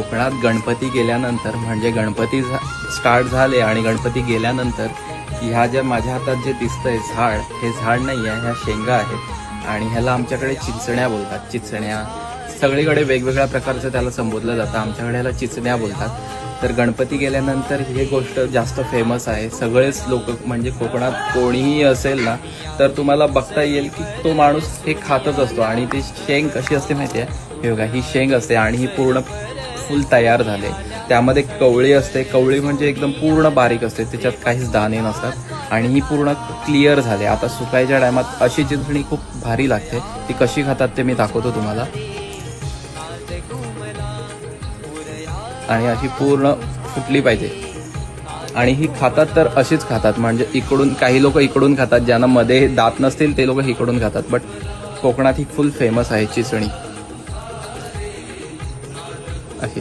कोकणात गणपती गेल्यानंतर म्हणजे गणपती स्टार्ट झाले आणि गणपती गेल्यानंतर ह्या ज्या माझ्या हातात जे दिसतंय झाड हे झाड नाही आहे ह्या शेंगा आहेत. आणि ह्याला आमच्याकडे चिचण्या बोलतात चिचण्या. सगळीकडे वेगवेगळ्या प्रकारचं त्याला संबोधलं जातं. आमच्याकडे ह्याला चिचण्या बोलतात. तर गणपती गेल्यानंतर ही गोष्ट जास्त फेमस आहे. सगळेच लोक म्हणजे कोकणात कोणीही असेल ना तर तुम्हाला बघता येईल की तो माणूस हे खातच असतो. आणि ती शेंग कशी असते माहिती आहे हे बघा ही शेंग असते आणि ही पूर्ण फुल तयार झाले. त्यामध्ये कवळी असते. कवळी म्हणजे एकदम पूर्ण बारीक असते. त्याच्यात काहीच दाणे नसतात. आणि ही पूर्ण क्लिअर झाले. आता सुकायच्या टायमात अशी चिंचणी खूप भारी लागते ती कशी खातात ते मी दाखवतो तुम्हाला. आणि अशी पूर्ण फुटली पाहिजे. आणि ही खातात तर अशीच खातात. म्हणजे इकडून काही लोक इकडून खातात. ज्यांना मध्ये दात नसतील ते लोक इकडून खातात. बट कोकणात ही फुल फेमस आहे चिचणी. आहे